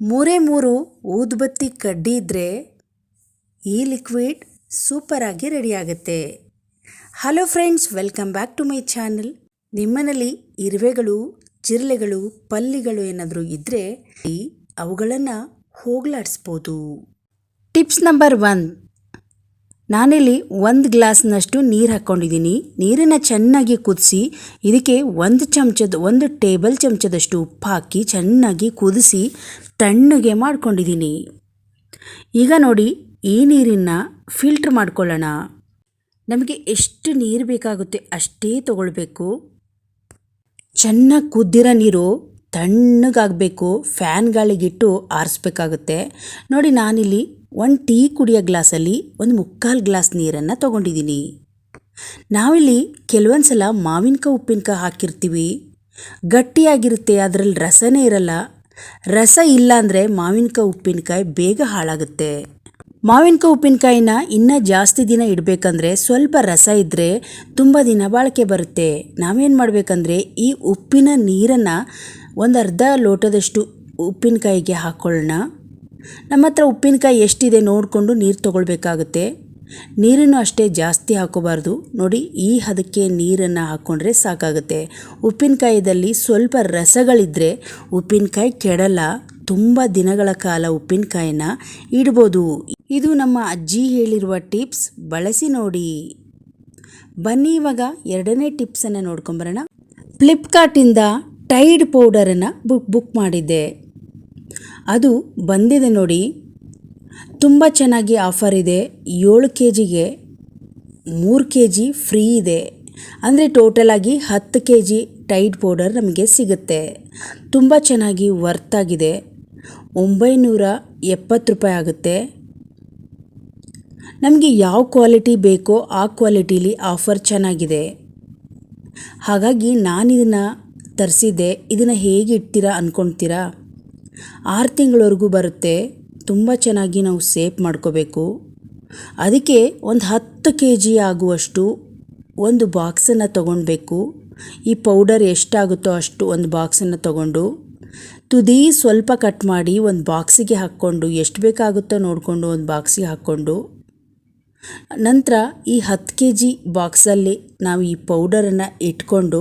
ಮೂರೇ ಮೂರು ಊದುಬತ್ತಿ ಕಡ್ಡಿ ಇದ್ದರೆ ಈ ಲಿಕ್ವಿಡ್ ಸೂಪರಾಗಿ ರೆಡಿ ಆಗುತ್ತೆ hello friends welcome back to my channel ನಿಮ್ಮನಲ್ಲಿ ಇರುವೆಗಳು, ಜಿರಳೆಗಳು, ಪಲ್ಲಿಗಳು ಏನಾದರೂ ಇದ್ದರೆ ಅವುಗಳನ್ನು ಹೋಗಲಾಡಿಸ್ಬೋದು. ಟಿಪ್ಸ್ ನಂಬರ್ ಒನ್ ನಾನಿಲ್ಲಿ ಒಂದು ಗ್ಲಾಸ್ನಷ್ಟು ನೀರು ಹಾಕ್ಕೊಂಡಿದ್ದೀನಿ ನೀರನ್ನು ಚೆನ್ನಾಗಿ ಕುದಿಸಿ, ಇದಕ್ಕೆ ಒಂದು ಚಮಚದ, ಒಂದು ಟೇಬಲ್ ಚಮಚದಷ್ಟು ಉಪ್ಪು ಹಾಕಿ ಚೆನ್ನಾಗಿ ಕುದಿಸಿ ತಣ್ಣಗೆ ಮಾಡ್ಕೊಂಡಿದ್ದೀನಿ ಈಗ ನೋಡಿ ಈ ನೀರನ್ನು ಫಿಲ್ಟ್ರ್ ಮಾಡ್ಕೊಳ್ಳೋಣ. ನಮಗೆ ಎಷ್ಟು ನೀರು ಬೇಕಾಗುತ್ತೆ ಅಷ್ಟೇ ತಗೊಳ್ಬೇಕು. ಚೆನ್ನಾಗಿ ಕುದ್ದಿರೋ ನೀರು ತಣ್ಣಗಾಗಬೇಕು ಫ್ಯಾನ್ ಗಾಳಿಗಿಟ್ಟು ಆರಿಸ್ಬೇಕಾಗುತ್ತೆ. ನೋಡಿ ನಾನಿಲ್ಲಿ ಒಂದು ಟೀ ಕುಡಿಯೋ ಗ್ಲಾಸಲ್ಲಿ ಒಂದು ಮುಕ್ಕಾಲು ಗ್ಲಾಸ್ ನೀರನ್ನು ತೊಗೊಂಡಿದ್ದೀನಿ ನಾವಿಲ್ಲಿ ಕೆಲವೊಂದು ಸಲ ಮಾವಿನಕಾಯಿ ಉಪ್ಪಿನಕಾಯಿ ಹಾಕಿರ್ತೀವಿ. ಗಟ್ಟಿಯಾಗಿರುತ್ತೆ ಅದರಲ್ಲಿ ರಸನೇ ಇರಲ್ಲ. ರಸ ಇಲ್ಲ ಅಂದರೆ ಮಾವಿನಕಾಯಿ ಉಪ್ಪಿನಕಾಯಿ ಬೇಗ ಹಾಳಾಗುತ್ತೆ. ಮಾವಿನಕಾಯಿ ಉಪ್ಪಿನಕಾಯಿನ ಇನ್ನೂ ಜಾಸ್ತಿ ದಿನ ಇಡಬೇಕಂದ್ರೆ ಸ್ವಲ್ಪ ರಸ ಇದ್ದರೆ ತುಂಬ ದಿನ ಬಾಳಿಕೆ ಬರುತ್ತೆ. ನಾವೇನು ಮಾಡಬೇಕಂದ್ರೆ ಈ ಉಪ್ಪಿನ ನೀರನ್ನು ಒಂದು ಅರ್ಧ ಲೋಟದಷ್ಟು ಉಪ್ಪಿನಕಾಯಿಗೆ ಹಾಕ್ಕೊಳ್ಳೋಣ ನಮ್ಮ ಹತ್ರ ಉಪ್ಪಿನಕಾಯಿ ಎಷ್ಟಿದೆ ನೋಡಿಕೊಂಡು ನೀರು ತೊಗೊಳ್ಬೇಕಾಗುತ್ತೆ. ನೀರನ್ನು ಅಷ್ಟೇ ಜಾಸ್ತಿ ಹಾಕೋಬಾರ್ದು. ನೋಡಿ, ಈ ಹದಕ್ಕೆ ನೀರನ್ನು ಹಾಕ್ಕೊಂಡ್ರೆ ಸಾಕಾಗುತ್ತೆ. ಉಪ್ಪಿನಕಾಯಿದಲ್ಲಿ ಸ್ವಲ್ಪ ರಸಗಳಿದ್ದರೆ ಉಪ್ಪಿನಕಾಯಿ ಕೆಡಲ್ಲ. ತುಂಬ ದಿನಗಳ ಕಾಲ ಉಪ್ಪಿನಕಾಯಿನ ಇಡ್ಬೋದು. ಇದು ನಮ್ಮ ಅಜ್ಜಿ ಹೇಳಿರುವ ಟಿಪ್ಸ್. ಬಳಸಿ ನೋಡಿ. ಬನ್ನಿ, ಇವಾಗ ಎರಡನೇ ಟಿಪ್ಸನ್ನು ನೋಡ್ಕೊಂಬರೋಣ. ಫ್ಲಿಪ್ಕಾರ್ಟಿಂದ ಟೈಡ್ ಪೌಡರನ್ನು ಬುಕ್ ಬುಕ್ ಮಾಡಿದ್ದೆ. ಅದು ಬಂದಿದೆ ನೋಡಿ. ತುಂಬ ಚೆನ್ನಾಗಿ ಆಫರ್ ಇದೆ. ಏಳು ಕೆ ಜಿಗೆ ಮೂರು ಕೆ ಜಿ ಫ್ರೀ ಇದೆ. ಅಂದರೆ ಟೋಟಲಾಗಿ ಹತ್ತು ಕೆ ಜಿ ಟೈಡ್ ಪೌಡರ್ ನಮಗೆ ಸಿಗುತ್ತೆ. ತುಂಬ ಚೆನ್ನಾಗಿ ವರ್ತ್ ಆಗಿದೆ. ಒಂಬೈನೂರ ಎಪ್ಪತ್ತು ರೂಪಾಯಿ ಆಗುತ್ತೆ. ನಮಗೆ ಯಾವ ಕ್ವಾಲಿಟಿ ಬೇಕೋ ಆ ಕ್ವಾಲಿಟೀಲಿ ಆಫರ್ ಚೆನ್ನಾಗಿದೆ. ಹಾಗಾಗಿ ನಾನು ಇದನ್ನು ತರಿಸಿದ್ದೆ. ಇದನ್ನು ಹೇಗೆ ಇಡ್ತೀರಾ ಅಂದ್ಕೊಳ್ತೀರಾ ಆರು ತಿಂಗಳವರೆಗೂ ಬರುತ್ತೆ. ತುಂಬ ಚೆನ್ನಾಗಿ ನಾವು ಸೇಫ್ ಮಾಡ್ಕೋಬೇಕು. ಅದಕ್ಕೆ ಒಂದು ಹತ್ತು ಕೆ ಜಿ ಆಗುವಷ್ಟು ಒಂದು ಬಾಕ್ಸನ್ನು ತೊಗೊಳ್ಬೇಕು ಈ ಪೌಡರ್ ಎಷ್ಟಾಗುತ್ತೋ ಅಷ್ಟು ಒಂದು ಬಾಕ್ಸನ್ನು ತೊಗೊಂಡು ತುದಿ ಸ್ವಲ್ಪ ಕಟ್ ಮಾಡಿ ಒಂದು ಬಾಕ್ಸಿಗೆ ಹಾಕ್ಕೊಂಡು ಎಷ್ಟು ಬೇಕಾಗುತ್ತೋ ನೋಡಿಕೊಂಡು ಒಂದು ಬಾಕ್ಸಿಗೆ ಹಾಕ್ಕೊಂಡು ನಂತರ ಈ ಹತ್ತು ಕೆ ಜಿ ಬಾಕ್ಸಲ್ಲಿ ನಾವು ಈ ಪೌಡರನ್ನು ಇಟ್ಕೊಂಡು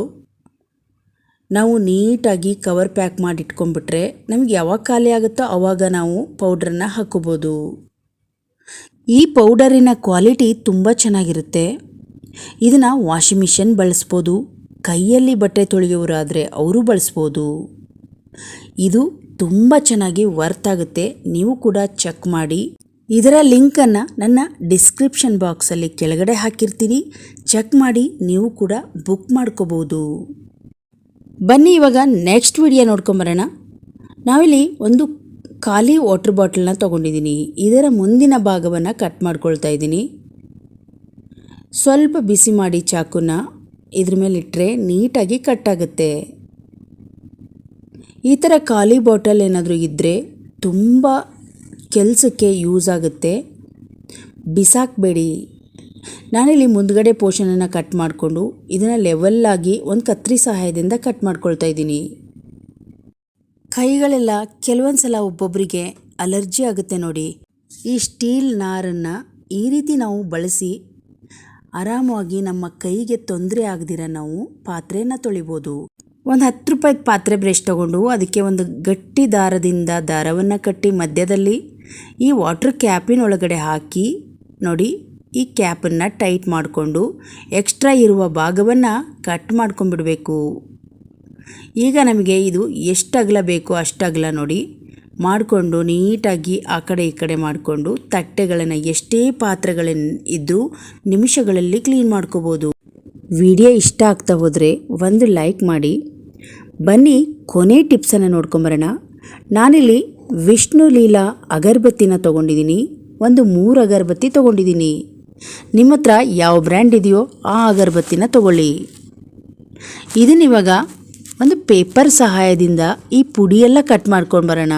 ನಾವು ನೀಟಾಗಿ ಕವರ್ ಪ್ಯಾಕ್ ಮಾಡಿ ಇಟ್ಕೊಂಡ್ಬಿಟ್ರೆ ನಮಗೆ ಯಾವಾಗ ಖಾಲಿ ಆಗುತ್ತೋ ಆವಾಗ ನಾವು ಪೌಡ್ರನ್ನ ಹಾಕೋಬೋದು ಈ ಪೌಡರಿನ ಕ್ವಾಲಿಟಿ ತುಂಬ ಚೆನ್ನಾಗಿರುತ್ತೆ. ಇದನ್ನು ವಾಷಿಂಗ್ ಮಿಷನ್ ಬಳಸ್ಬೋದು. ಕೈಯಲ್ಲಿ ಬಟ್ಟೆ ತೊಳೆಯೋರಾದರೆ ಅವರು ಬಳಸ್ಬೋದು. ಇದು ತುಂಬ ಚೆನ್ನಾಗಿ ವರ್ತ್ ಆಗುತ್ತೆ. ನೀವು ಕೂಡ ಚೆಕ್ ಮಾಡಿ. ಇದರ ಲಿಂಕನ್ನು ನನ್ನ ಡಿಸ್ಕ್ರಿಪ್ಷನ್ ಬಾಕ್ಸಲ್ಲಿ ಕೆಳಗಡೆ ಹಾಕಿರ್ತೀನಿ. ಚೆಕ್ ಮಾಡಿ ನೀವು ಕೂಡ ಬುಕ್ ಮಾಡ್ಕೋಬೋದು. ಬನ್ನಿ, ಇವಾಗ ನೆಕ್ಸ್ಟ್ ವಿಡಿಯೋ ನೋಡ್ಕೊಂಬರೋಣ ನಾವಿಲ್ಲಿ ಒಂದು ಖಾಲಿ ವಾಟರ್ ಬಾಟಲ್ನ ತೊಗೊಂಡಿದ್ದೀನಿ ಇದರ ಮುಂದಿನ ಭಾಗವನ್ನು ಕಟ್ ಮಾಡ್ಕೊಳ್ತಾ ಇದ್ದೀನಿ. ಸ್ವಲ್ಪ ಬಿಸಿ ಮಾಡಿ ಚಾಕುನ ಇದ್ರ ಮೇಲೆ ಇಟ್ಟರೆ ನೀಟಾಗಿ ಕಟ್ ಆಗುತ್ತೆ. ಈ ಥರ ಖಾಲಿ ಬಾಟಲ್ ಏನಾದರೂ ಇದ್ದರೆ ತುಂಬ ಕೆಲಸಕ್ಕೆ ಯೂಸ್ ಆಗುತ್ತೆ. ಬಿಸಾಕಬೇಡಿ. ನಾನಿಲ್ಲಿ ಮುಂದ್ಗಡೆ ಪೋರ್ಷನನ್ನು ಕಟ್ ಮಾಡಿಕೊಂಡು ಇದನ್ನು ಲೆವೆಲ್ಲಾಗಿ ಒಂದು ಕತ್ರಿ ಸಹಾಯದಿಂದ ಕಟ್ ಮಾಡ್ಕೊಳ್ತಾ ಇದ್ದೀನಿ. ಕೈಗಳೆಲ್ಲ ಕೆಲವೊಂದು ಸಲ ಒಬ್ಬೊಬ್ಬರಿಗೆ ಅಲರ್ಜಿ ಆಗುತ್ತೆ ನೋಡಿ. ಈ ಸ್ಟೀಲ್ ನಾರನ್ನು ಈ ರೀತಿ ನಾವು ಬಳಸಿ ಆರಾಮವಾಗಿ ನಮ್ಮ ಕೈಗೆ ತೊಂದರೆ ಆಗದಿರ ನಾವು ಪಾತ್ರೆಯನ್ನು ತೊಳಿಬೋದು. ಒಂದು ಹತ್ತು ರೂಪಾಯಿ ಪಾತ್ರೆ ಬ್ರಷ್ ತಗೊಂಡು ಅದಕ್ಕೆ ಒಂದು ಗಟ್ಟಿ ದಾರದಿಂದ ದಾರವನ್ನು ಕಟ್ಟಿ ಮಧ್ಯದಲ್ಲಿ ಈ ವಾಟರ್ ಕ್ಯಾಪಿನೊಳಗಡೆ ಹಾಕಿ ನೋಡಿ ಈ ಕ್ಯಾಪನ್ನು ಟೈಟ್ ಮಾಡಿಕೊಂಡು ಎಕ್ಸ್ಟ್ರಾ ಇರುವ ಭಾಗವನ್ನು ಕಟ್ ಮಾಡ್ಕೊಂಬಿಡಬೇಕು ಈಗ ನಮಗೆ ಇದು ಎಷ್ಟು ಅಗಲ ಬೇಕೋ ಅಷ್ಟು ಅಗಲ ನೋಡಿ ಮಾಡಿಕೊಂಡು ನೀಟಾಗಿ ಆ ಕಡೆ ಈ ಕಡೆ ಮಾಡಿಕೊಂಡು ತಟ್ಟೆಗಳನ್ನು ಎಷ್ಟೇ ಪಾತ್ರೆಗಳನ್ನು ಇದ್ದರೂ ನಿಮಿಷಗಳಲ್ಲಿ ಕ್ಲೀನ್ ಮಾಡ್ಕೋಬೋದು. ವಿಡಿಯೋ ಇಷ್ಟ ಆಗ್ತಾ ಹೋದರೆ ಒಂದು ಲೈಕ್ ಮಾಡಿ. ಬನ್ನಿ ಕೊನೆ ಟಿಪ್ಸನ್ನು ನೋಡ್ಕೊಂಬರೋಣ. ನಾನಿಲ್ಲಿ ವಿಷ್ಣು ಲೀಲಾ ಅಗರಬತ್ತಿನ ತೊಗೊಂಡಿದ್ದೀನಿ. ಒಂದು ಮೂರು ಅಗರಬತ್ತಿ ತೊಗೊಂಡಿದ್ದೀನಿ. ನಿಮ್ಮ ಹತ್ರ ಯಾವ ಬ್ರ್ಯಾಂಡ್ ಇದೆಯೋ ಆ ಅಗರಬತ್ತಿನ ತಗೊಳ್ಳಿ. ಇದನ್ನಿವಾಗ ಒಂದು ಪೇಪರ್ ಸಹಾಯದಿಂದ ಈ ಪುಡಿಯೆಲ್ಲ ಕಟ್ ಮಾಡ್ಕೊಂಡು ಬರೋಣ.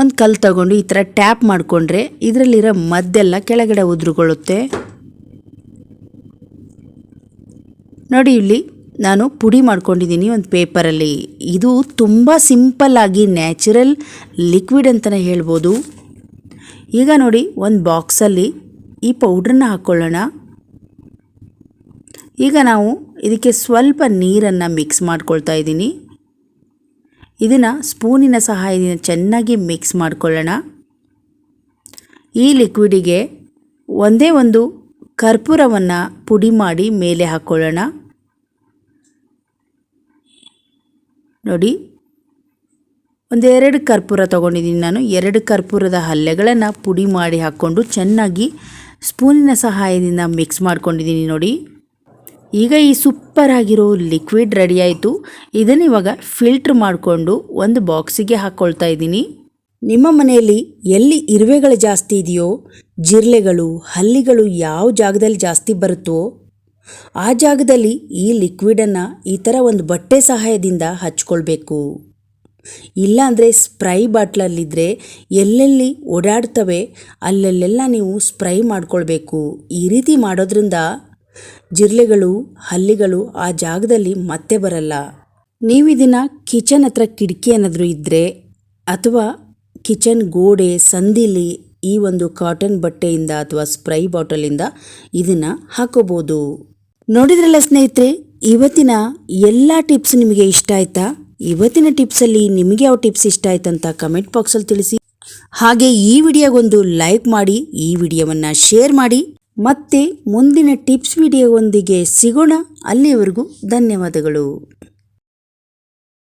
ಒಂದು ಕಲ್ಲು ತಗೊಂಡು ಈ ಥರ ಟ್ಯಾಪ್ ಮಾಡಿಕೊಂಡ್ರೆ ಇದರಲ್ಲಿರೋ ಮದ್ದೆಲ್ಲ ಕೆಳಗಡೆ ಉದುರುಗೊಳ್ಳುತ್ತೆ ನೋಡಿ ಇಲ್ಲಿ ನಾನು ಪುಡಿ ಮಾಡ್ಕೊಂಡಿದ್ದೀನಿ ಒಂದು ಪೇಪರಲ್ಲಿ ಇದು ತುಂಬ ಸಿಂಪಲ್ಲಾಗಿ ನ್ಯಾಚುರಲ್ ಲಿಕ್ವಿಡ್ ಅಂತಲೇ ಹೇಳ್ಬೋದು. ಈಗ ನೋಡಿ ಒಂದು ಬಾಕ್ಸಲ್ಲಿ ಈ ಪೌಡ್ರನ್ನ ಹಾಕ್ಕೊಳ್ಳೋಣ ಈಗ ನಾವು ಇದಕ್ಕೆ ಸ್ವಲ್ಪ ನೀರನ್ನು ಮಿಕ್ಸ್ ಮಾಡ್ಕೊಳ್ತಾ ಇದ್ದೀನಿ. ಇದನ್ನು ಸ್ಪೂನಿನ ಸಹಾಯದಿಂದ ಚೆನ್ನಾಗಿ ಮಿಕ್ಸ್ ಮಾಡ್ಕೊಳ್ಳೋಣ. ಈ ಲಿಕ್ವಿಡಿಗೆ ಒಂದೇ ಒಂದು ಕರ್ಪೂರವನ್ನು ಪುಡಿ ಮಾಡಿ ಮೇಲೆ ಹಾಕ್ಕೊಳ್ಳೋಣ ನೋಡಿ ಒಂದೆರಡು ಕರ್ಪೂರ ತೊಗೊಂಡಿದ್ದೀನಿ ನಾನು. ಎರಡು ಕರ್ಪೂರದ ಹಲ್ಲೆಗಳನ್ನು ಪುಡಿ ಮಾಡಿ ಹಾಕ್ಕೊಂಡು ಚೆನ್ನಾಗಿ ಸ್ಪೂನಿನ ಸಹಾಯದಿಂದ ಮಿಕ್ಸ್ ಮಾಡ್ಕೊಂಡಿದ್ದೀನಿ ನೋಡಿ. ಈಗ ಈ ಸೂಪರ್ ಆಗಿರೋ ಲಿಕ್ವಿಡ್ ರೆಡಿ ಆಯಿತು. ಇದನ್ನು ಇವಾಗ ಫಿಲ್ಟ್ರ್ ಮಾಡಿಕೊಂಡು ಒಂದು ಬಾಕ್ಸಿಗೆ ಹಾಕ್ಕೊಳ್ತಾ ಇದ್ದೀನಿ. ನಿಮ್ಮ ಮನೆಯಲ್ಲಿ ಎಲ್ಲಿ ಇರುವೆಗಳು ಜಾಸ್ತಿ ಇದೆಯೋ ಜಿರ್ಲೆಗಳು ಹಲ್ಲಿಗಳು ಯಾವ ಜಾಗದಲ್ಲಿ ಜಾಸ್ತಿ ಬರುತ್ತೋ, ಆ ಜಾಗದಲ್ಲಿ ಈ ಲಿಕ್ವಿಡನ್ನು ಈ ಥರ ಒಂದು ಬಟ್ಟೆ ಸಹಾಯದಿಂದ ಹಚ್ಕೊಳ್ಬೇಕು. ಇಲ್ಲಾಂದರೆ ಸ್ಪ್ರೈ ಬಾಟ್ಲಲ್ಲಿದ್ದರೆ ಎಲ್ಲೆಲ್ಲಿ ಓಡಾಡ್ತವೆ, ಅಲ್ಲಲ್ಲೆಲ್ಲ ನೀವು ಸ್ಪ್ರೈ ಮಾಡಿಕೊಳ್ಬೇಕು. ಈ ರೀತಿ ಮಾಡೋದ್ರಿಂದ ಜಿರ್ಲೆಗಳು ಹಲ್ಲಿಗಳು ಆ ಜಾಗದಲ್ಲಿ ಮತ್ತೆ ಬರಲ್ಲ. ನೀವು ಇದನ್ನು ಕಿಚನ್ ಹತ್ರ ಕಿಟಕಿ ಏನಾದರೂ ಇದ್ದರೆ ಅಥವಾ ಕಿಚನ್ ಗೋಡೆ, ಸಂದಿಲಿ, ಈ ಒಂದು ಕಾಟನ್ ಬಟ್ಟೆಯಿಂದ ಅಥವಾ ಸ್ಪ್ರೈ ಬಾಟಲಿಂದ ಇದನ್ನು ಹಾಕೋಬೋದು. ನೋಡಿದ್ರಲ್ಲ ಸ್ನೇಹಿತರೆ, ಇವತ್ತಿನ ಎಲ್ಲ ಟಿಪ್ಸ್ ನಿಮಗೆ ಇಷ್ಟ ಆಯ್ತಾ? ಇವತ್ತಿನ ಟಿಪ್ಸಲ್ಲಿ ನಿಮಗೆ ಯಾವ ಟಿಪ್ಸ್ ಇಷ್ಟ ಆಯ್ತಂತ ಕಮೆಂಟ್ ಬಾಕ್ಸಲ್ಲಿ ತಿಳಿಸಿ. ಹಾಗೆ ಈ ವಿಡಿಯೋಗೊಂದು ಲೈಕ್ ಮಾಡಿ, ಈ ವಿಡಿಯೋವನ್ನು ಶೇರ್ ಮಾಡಿ. ಮತ್ತೆ ಮುಂದಿನ ಟಿಪ್ಸ್ ವಿಡಿಯೋವೊಂದಿಗೆ ಸಿಗೋಣ. ಅಲ್ಲಿಯವರೆಗೂ ಧನ್ಯವಾದಗಳು.